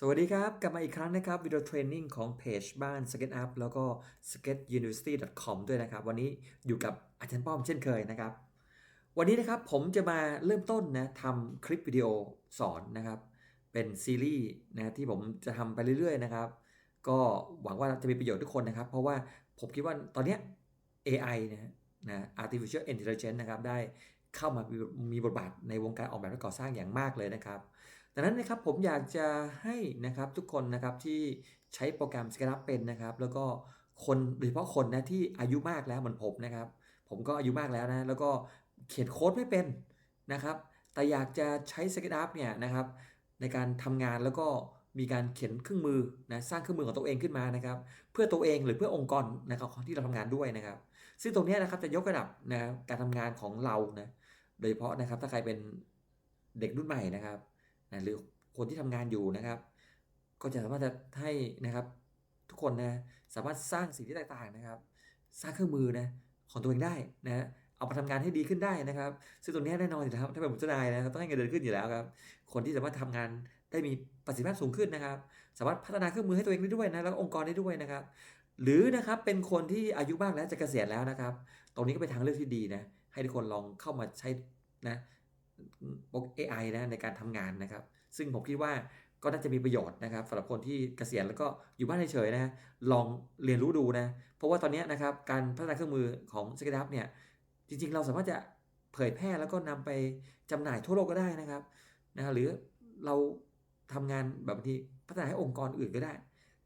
สวัสดีครับ กลับมาอีกครั้งนะครับวิดีโอเทรนนิ่งของเพจบ้าน SketchUp แล้วก็ sketchuniversity.com ด้วยนะครับ วันนี้อยู่กับอาจารย์ป้อมเช่นเคยนะครับ วันนี้นะครับผมจะมาเริ่มต้นนะทำคลิปวิดีโอสอนนะครับ เป็นซีรีส์นะที่ผมจะทำไปเรื่อยๆนะครับ ก็หวังว่าจะมีประโยชน์ทุกคนนะครับ เพราะว่าผมคิดว่าตอนนี้ AI นะนะ artificial intelligence นะครับได้เข้ามามีมีบทบาทในวงการออกแบบและก่อสร้างอย่างมากเลยนะครับ ดังนั้นนะครับผมอยากจะให้นะครับทุกคนนะครับที่ใช้โปรแกรม SketchUp เป็นนะครับ แล้วก็คนโดยเฉพาะคนนะที่อายุมากแล้วเหมือนผมนะครับ ผมก็อายุมากแล้วนะแล้วก็เขียนโค้ดไม่เป็นนะครับ แต่อยากจะใช้ SketchUp เนี่ยนะครับในการทำงานแล้วก็มีการเขียนเครื่องมือนะสร้างเครื่องมือของตัวเองขึ้นมานะครับเพื่อตัวเองหรือเพื่อองค์กรนะครับที่เราทำงานด้วยนะครับ ซึ่งตรงนี้นะครับจะยกระดับนะการทำงานของเรานะโดยเฉพาะนะครับถ้าใครเป็นเด็กรุ่นใหม่นะครับ นะหรือคนที่ทำงานอยู่นะครับ ก็จะสามารถจะให้นะครับทุกคนนะสามารถสร้างสิ่งที่แตกต่างนะครับ สร้างเครื่องมือนะของตัวเองได้นะเอามาทำงานให้ดีขึ้นได้นะครับ ซึ่งตรงนี้แน่นอนอยู่แล้วครับถ้าเป็นผมเจ้านายนะครับต้องให้เงินเดือนขึ้นอยู่แล้วครับ คนที่สามารถทำงานได้มีประสิทธิภาพสูงขึ้นนะครับ สามารถพัฒนาเครื่องมือให้ตัวเองได้ด้วยนะแล้วองค์กรได้ด้วยนะครับ หรือนะครับเป็นคนที่อายุมากแล้วจะเกษียณแล้วนะครับ ตรงนี้ก็เป็นทางเลือกที่ดีนะให้ทุกคนลองเข้ามาใช้นะ AI นะในการทำงานนะครับ ซึ่งผมคิดว่าก็น่าจะมีประโยชน์นะครับสำหรับคนที่เกษียณแล้วก็อยู่บ้านเฉยๆนะลองเรียนรู้ดูนะ เพราะว่าตอนนี้นะครับการพัฒนาเครื่องมือของ SketchUp เนี่ยจริงๆ เราสามารถจะเผยแพร่แล้วก็นำไปจำหน่ายทั่วโลกก็ได้นะครับนะหรือเราทำงานแบบบางทีพัฒนาให้องค์กรอื่นก็ได้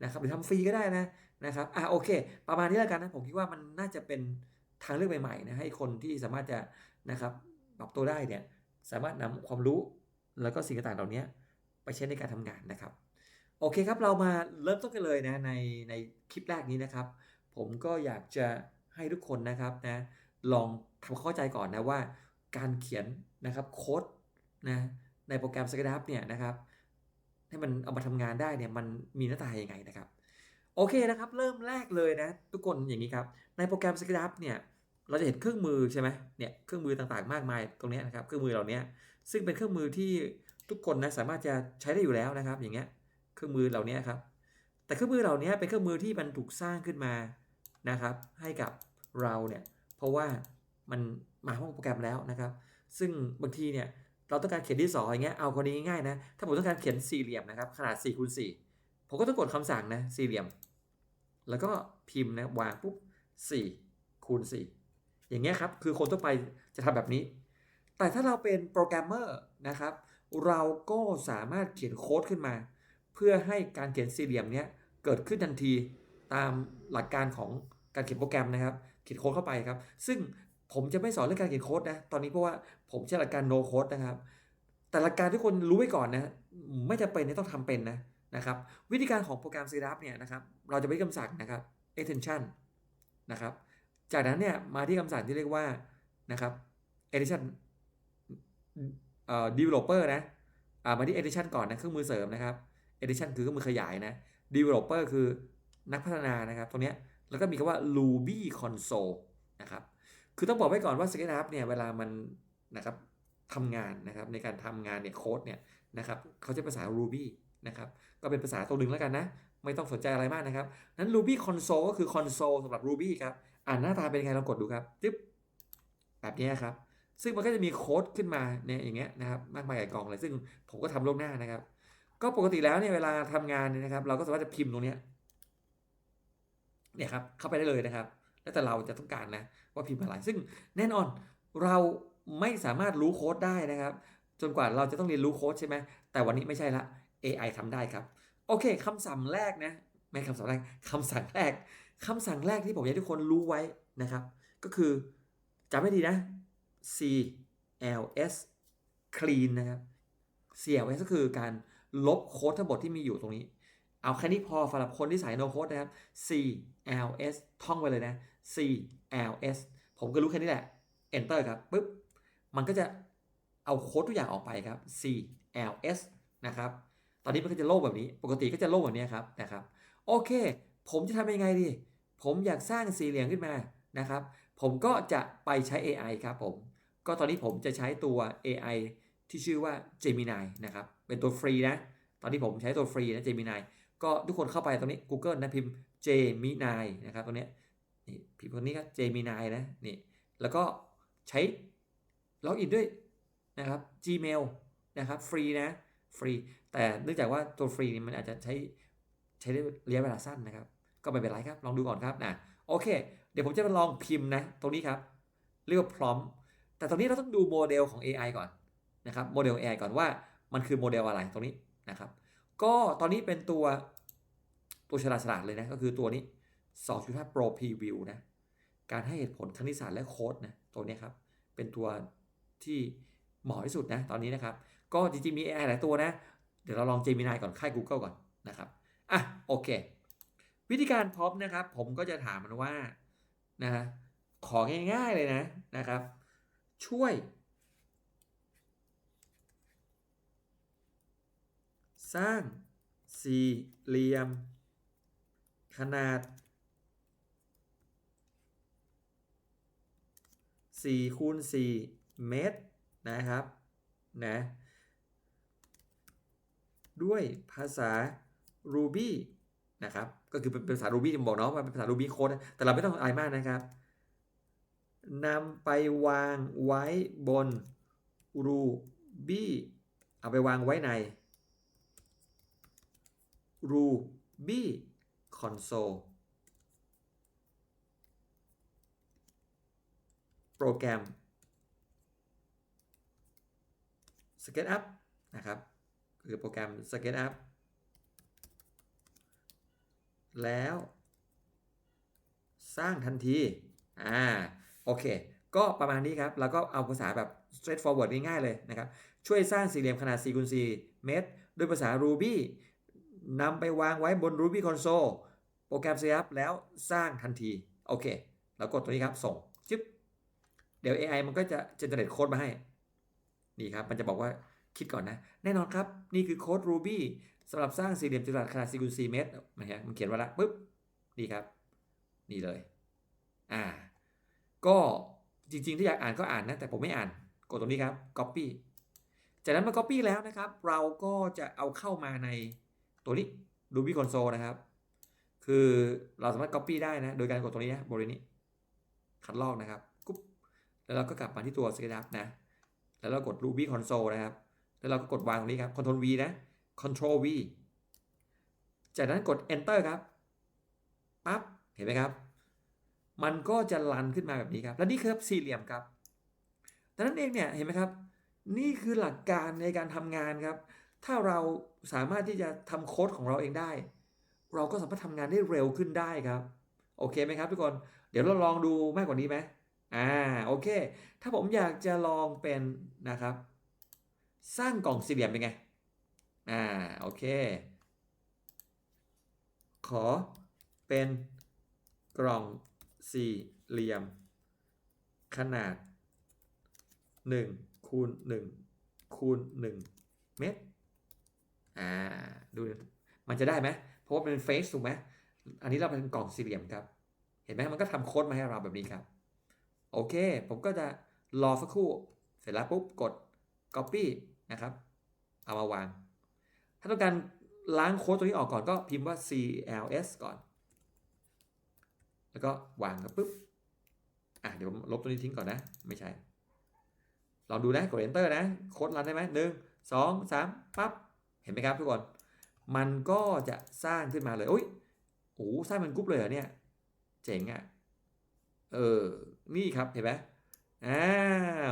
นะครับหรือทำฟรีก็ได้นะนะครับอะโอเค ประมาณนี้แล้วกันนะผมคิดว่ามันน่าจะเป็นทางเลือกใหม่ๆนะให้คนที่สามารถจะนะครับปรับตัวได้เนี่ย สามารถนำความรู้แล้วก็สิ่งต่างๆเหล่านี้ไปใช้ในการทำงานนะครับ โอเคครับเรามาเริ่มต้นกันเลยนะในในคลิปแรกนี้นะครับ ผมก็อยากจะให้ทุกคนนะครับนะลองทำความเข้าใจก่อนนะว่า การเขียนนะครับโค้ดนะในโปรแกรม SketchUp เนี่ยนะครับให้มันเอามาทำงานได้เนี่ยมันมีหน้าตายังไงนะครับ โอเคนะครับ เริ่มแรกเลยนะ ทุกคนอย่างนี้ครับ ในโปรแกรม SketchUp เนี่ย เราจะเห็นเครื่องมือใช่ไหมเนี่ยเครื่องมือต่างๆมากมายตรงนี้นะครับเครื่องมือเหล่านี้ซึ่งเป็นเครื่องมือที่ทุกคนนะสามารถจะใช้ได้อยู่แล้วนะครับ อย่างเงี้ยเครื่องมือเหล่านี้ครับ แต่เครื่องมือเหล่านี้เป็นเครื่องมือที่มันถูกสร้างขึ้นมานะครับ ให้กับเราเนี่ยเพราะว่ามันมาห้องโปรแกรมแล้วนะครับ ซึ่งบางทีเนี่ยเราต้องการเขียนดินสออย่างเงี้ยเอาคนนี้ง่ายๆนะถ้าผมต้องการเขียนสี่เหลี่ยมนะครับขนาด4คูณ4ผมก็ต้องกดคำสั่งนะสี่เหลี่ยม แล้วก็พิมพ์นะวางปุ๊บ4คูณ4 อย่างเงี้ยครับคือคนทั่วไปจะทำแบบนี้ แต่ถ้าเราเป็นโปรแกรมเมอร์นะครับเราก็สามารถเขียนโค้ดขึ้นมา เพื่อให้การเขียนสี่เหลี่ยมเนี้ยเกิดขึ้นทันทีตามหลักการของการเขียนโปรแกรมนะครับ เขียนโค้ดเข้าไปครับ ซึ่งผมจะไม่สอนเรื่องการเขียนโค้ดนะตอนนี้เพราะว่าผมใช้หลักการ no code นะครับ แต่หลักการที่คนรู้ไว้ก่อนนะไม่จำเป็นต้องทำเป็นนะนะครับ วิธีการของโปรแกรม SketchUp เนี่ยนะครับ เราจะไปที่คำสั่งนะครับ extension นะครับ จากนั้นเนี่ยมาที่คำสั่งที่เรียกว่านะครับ edition เอ่อ developer นะอ่ามาที่ edition ก่อนนะเครื่องมือเสริมนะครับ edition คือเครื่องมือขยายนะ developer คือนักพัฒนานะครับตรงนี้แล้วก็มีคำว่า Ruby console นะครับคือต้องบอกไว้ก่อนว่า SketchUp เนี่ยเวลามันนะครับทำงานนะครับในการทำงานเนี่ยโค้ดเนี่ยนะครับเขาจะภาษา Ruby นะครับก็เป็นภาษาตัวหนึ่งแล้วกันนะ ไม่ต้องสนใจอะไรมากนะครับนั้น Ruby console ก็คือ console สำหรับ Ruby ครับ อ่านหน้าตาเป็นยังไงลองกดดูครับจึ๊บแบบนี้ครับ ซึ่งมันก็จะมีโค้ดขึ้นมาเนี่ยอย่างเงี้ยนะครับมากมายหลายกองเลยซึ่งผมก็ทำล่วงหน้านะครับ ก็ปกติแล้วเนี่ยเวลาทำงานเนี่ยนะครับ เราก็สามารถจะพิมพ์ตรงเนี้ยเนี่ยครับเข้าไปได้เลยนะครับ แล้วแต่เราจะต้องการนะว่าพิมพ์อะไร ซึ่งแน่นอนเราไม่สามารถรู้โค้ดได้นะครับ จนกว่าเราจะต้องเรียนรู้โค้ดใช่ไหมแต่วันนี้ไม่ใช่ละ AI ทำได้ครับ โอเคคำสั่งแรกนะไม่คำสั่งแรกคำสั่งแรก คำสั่งแรกที่ผมอยากให้ทุกคนรู้ไว้นะครับ ก็คือจำให้ดีนะ CLS clean นะครับ CLS ก็คือการลบโค้ดทั้งหมดที่มีอยู่ตรงนี้ เอาแค่นี้พอสำหรับคนที่ใส่ no code นะครับ CLS ท่องไว้เลยนะ CLS ผมก็รู้แค่นี้แหละ enter ครับปุ๊บมันก็จะเอาโค้ดทุกอย่างออกไปครับ CLS นะครับ ตอนนี้มันก็จะโล่งแบบนี้ ปกติก็จะโล่งแบบนี้ครับนะครับ โอเค ผมจะทำยังไงดี ผมอยากสร้างสี่เหลี่ยมขึ้นมานะครับ ผมก็จะไปใช้ AI ครับผม ก็ตอนนี้ผมจะใช้ตัว AI ที่ชื่อว่า Gemini นะครับ เป็นตัวฟรีนะ ตอนนี้ผมใช้ตัวฟรีนะ Gemini ก็ทุกคนเข้าไปตรงนี้ Google นะพิมพ์ Gemini นะครับตรงเนี้ยนี่พิมพ์ตรงนี้ครับ Gemini นะนี่แล้วก็ใช้ล็อกอินด้วยนะครับ Gmail นะครับฟรีนะฟรี แต่เนื่องจากว่าตัวฟรีนี่มันอาจจะใช้ใช้ได้ระยะเวลาสั้นนะครับ ก็ไม่เป็นไรครับ ลองดูก่อนครับนะโอเค เดี๋ยวผมจะมาลองพิมพ์นะ ตรงนี้ครับ เรียกว่าพร้อม แต่ตรงนี้เราต้องดูโมเดลของ AI ก่อนนะครับโมเดล AI ก่อนว่ามันคือโมเดลอะไรตรงนี้นะครับ ก็ตอนนี้เป็นตัวตัวฉลาดฉลาดเลยนะ ก็คือตัวนี้ 2.5 Pro Preview นะ การให้เหตุผลคณิตศาสตร์และโค้ดนะตัวนี้ครับ เป็นตัวที่เหมาะที่สุดนะตอนนี้นะครับ ก็จริงๆมี AI หลายตัวนะ เดี๋ยวเราลอง Gemini ก่อนค่าย Google ก่อนนะครับ อะโอเค วิธีการพร้อมนะครับ ผมก็จะถามมันว่านะของง่ายๆเลยนะนะครับ ช่วย สร้างสี่เหลี่ยม ขนาด4คูณ4เมตรนะครับนะด้วยภาษา Ruby นะครับ ก็คือเป็นภาษา Ruby ที่ผมบอกเนาะว่าเป็นภาษา Ruby Code นะแต่เราไม่ต้องอะไรมากนะครับนำไปวางไว้บน Ruby เอาไปวางไว้ใน Ruby Console โปรแกรม SketchUp นะครับ คือโปรแกรม SketchUp แล้ว สร้างทันที อ่า โอเค ก็ประมาณนี้ครับ แล้วก็เอาภาษาแบบ straightforward ง่ายๆเลยนะครับ ช่วยสร้างสี่เหลี่ยมขนาด4คูณ4เมตร ด้วยภาษา Ruby นำไปวางไว้บน Ruby Console โปรแกรม SketchUp แล้วสร้างทันที โอเค แล้วกดตัวนี้ครับ ส่งจิ๊บเดี๋ยว AI มันก็จะ generate โค้ดมาให้ นี่ครับ มันจะบอกว่าคิดก่อนนะ แน่นอนครับ นี่คือโค้ด Ruby สำหรับสร้างสี่เหลี่ยมจัตุรัสขนาด4คูณ4เมตรนะฮะมันเขียนไว้ละปุ๊บนี่ครับ นี่เลย อ่า ก็จริงๆ ถ้าอยากอ่านก็อ่านนะ แต่ผมไม่อ่าน กดตรงนี้ครับ copy จากนั้นมา copy แล้วนะครับ เราก็จะเอาเข้ามาในตัวนี้ Ruby Console นะครับ คือเราสามารถ copy ได้นะ โดยการกดตรงนี้นะบริเวณนี้ คัดลอกนะครับกุ๊บแล้วเราก็กลับมาที่ตัว SketchUp นะ แล้วเรากด Ruby Console นะครับ แล้วเราก็กดวางตรงนี้ครับ Ctrl V นะ Ctrl V จากนั้นกด Enter ครับปั๊บเห็นไหมครับ มันก็จะรันขึ้นมาแบบนี้ครับ และนี่คือสี่เหลี่ยมครับดังนั้นเองเนี่ยเห็นไหมครับ นี่คือหลักการในการทำงานครับ ถ้าเราสามารถที่จะทำโค้ดของเราเองได้ เราก็สามารถทำงานได้เร็วขึ้นได้ครับ โอเคไหมครับทุกคน เดี๋ยวเราลองดูมากกว่านี้ไหมอ่าโอเค ถ้าผมอยากจะลองเป็นนะครับ สร้างกล่องสี่เหลี่ยมเป็นไง อ่า โอเค ขอเป็นกล่องสี่เหลี่ยม ขนาด1คูณ1คูณ1เมตร อ่า ดู มันจะได้ไหม เพราะว่าเป็นเฟซถูกไหม อันนี้เราเป็นกล่องสี่เหลี่ยมครับ เห็นไหมมันก็ทำโค้ดมาให้เราแบบนี้ครับ โอเค ผมก็จะรอสักครู่ เสร็จแล้วปุ๊บกด copy นะครับ เอามาวาง ถ้าต้องการล้างโค้ดตัวนี้ออกก่อนก็พิมพ์ว่า cls ก่อน แล้วก็วางครับปุ๊บ อะเดี๋ยวผมลบตัวนี้ทิ้งก่อนนะ ไม่ใช่ ลองดูนะกด enter นะ โค้ดรันได้ไหมหนึ่งสองสามปั๊บ เห็นไหมครับทุกคน มันก็จะสร้างขึ้นมาเลยโอ้ยโอ้สร้างเป็นกรุ๊ปเลยเหรอเนี่ย เจ๋งอะ่ะ เออ นี่ครับเห็นไหมอ่า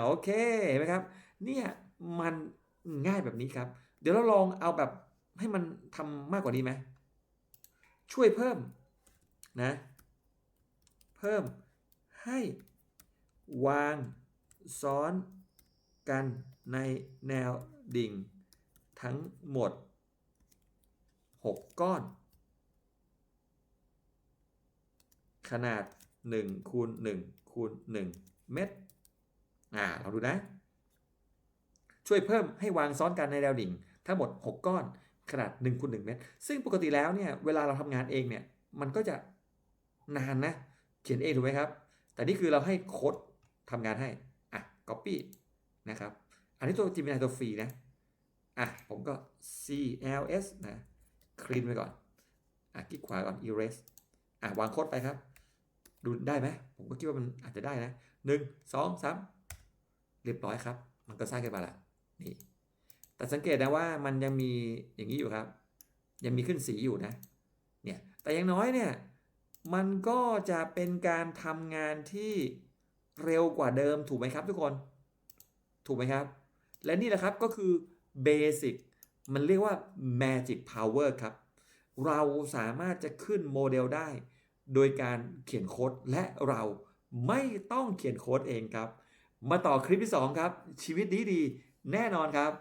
โอเค เห็นไหมครับ เนี่ย มันง่ายแบบนี้ครับ เดี๋ยวเราลองเอาแบบให้มันทำมากกว่านี้ไหมช่วยเพิ่มนะ เพิ่มให้วางซ้อนกันในแนวดิ่ง ทั้งหมด 6 ก้อน ขนาด1คูณ1คูณ1เมตรอ่าเราดูนะ ช่วยเพิ่มให้วางซ้อนกันในแนวดิ่ง ทั้งหมด 6 ก้อนขนาด1คูณ1เมตร ซึ่งปกติแล้วเนี่ยเวลาเราทำงานเองเนี่ยมันก็จะนานนะ เขียนเองถูกไหมครับ แต่นี่คือเราให้โค้ดทำงานให้ อะ copy นะครับ อันนี้ตัว Gemini ตัวฟรีนะ อะ ผมก็ cls นะ clean ไปก่อน อะคลิกขวาก่อน erase อะ วางโค้ดไปครับ ดูได้ไหม ผมก็คิดว่ามันอาจจะได้นะหนึ่งสองสามเรียบร้อยครับ มันก็สร้างขึ้นมาละ นี่ แต่สังเกตนะว่ามันยังมีอย่างนี้อยู่ครับ ยังมีขึ้นสีอยู่นะ เนี่ย แต่อย่างน้อยเนี่ย มันก็จะเป็นการทำงานที่เร็วกว่าเดิมถูกไหมครับทุกคน ถูกไหมครับ และนี่แหละครับก็คือ Basic มันเรียกว่า Magic Power ครับ เราสามารถจะขึ้นโมเดลได้ โดยการเขียนโค้ดและเราไม่ต้องเขียนโค้ดเองครับ มาต่อคลิปที่ 2 ครับ ชีวิตดีดี แน่นอนครับ